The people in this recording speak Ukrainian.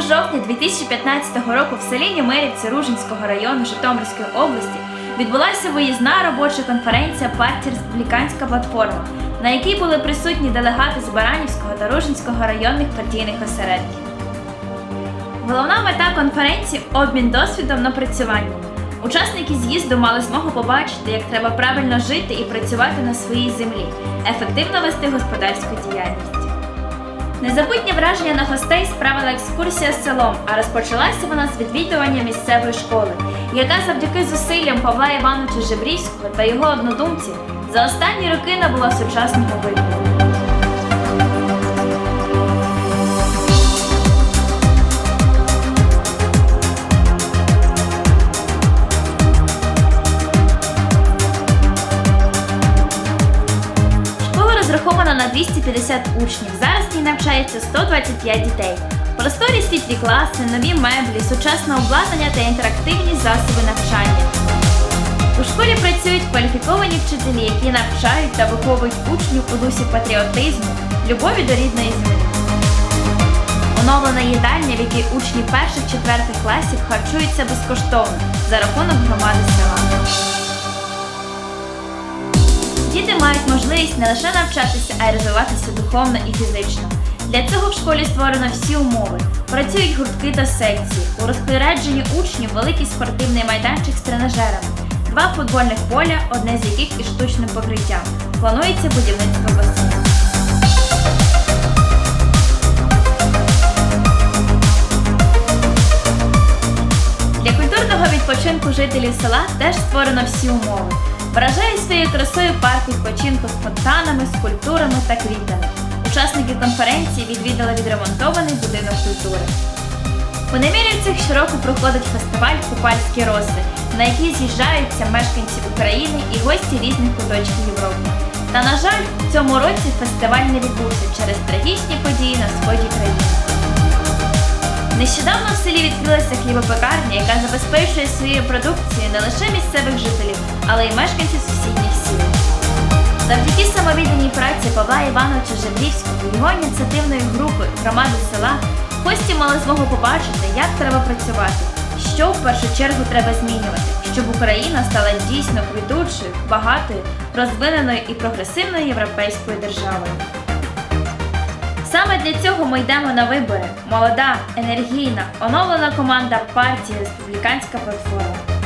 жовтня 2015 року в селі Німерівці Ружинського району Житомирської області відбулася виїзна робоча конференція партії Республіканська платформа, на якій були присутні делегати з Баранівського та Ружинського районних партійних осередків. Головна мета конференції обмін досвідом напрацюваннями. Учасники з'їзду мали змогу побачити, як треба правильно жити і працювати на своїй землі, ефективно вести господарську діяльність. Незабутні враження на гостей справила екскурсія з селом, а розпочалася вона з відвідування місцевої школи, яка завдяки зусиллям Павла Івановича Жебрівського та його однодумців за останні роки набула сучасного вигляду. Розрахована на 250 учнів. Зараз в ній навчається 125 дітей. Просторі світлі класи, нові меблі, сучасне обладнання та інтерактивні засоби навчання. У школі працюють кваліфіковані вчителі, які навчають та виховують учнів у дусі патріотизму, любові до рідної землі. Оновлена їдальня, в якій учні перших-четвертих класів харчуються безкоштовно за рахунок громади села. Діти мають можливість не лише навчатися, а й розвиватися духовно і фізично. Для цього в школі створено всі умови. Працюють гуртки та секції. У розпорядженні учнів великий спортивний майданчик з тренажерами, два футбольних поля, одне з яких із штучним покриттям. Планується будівництво басейну. Для культурного відпочинку жителів села теж створено всі умови. Вражає своєю красою парк відпочинку з фонтанами, скульптурами та квітами. Учасники конференції відвідали відремонтований будинок культури. У Немірівцях щороку проходить фестиваль Купальські роси, на який з'їжджаються мешканці України і гості різних куточків Європи. Та, на жаль, в цьому році фестиваль не відбувся через трагічні події на сході країни. Нещодавно в селі відкрилася хлібопекарня, яка забезпечує своєю продукцією не лише місцевих жителів, але й мешканців сусідніх сіл. Завдяки самовідданій праці Павла Івановича Жебрівського і його ініціативної групи громади села гості мали змогу побачити, як треба працювати, що в першу чергу треба змінювати, щоб Україна стала дійсно квітучою, багатою, розвиненою і прогресивною європейською державою. Саме для цього ми йдемо на вибори. Молода, енергійна, оновлена команда партії Республіканська платформа.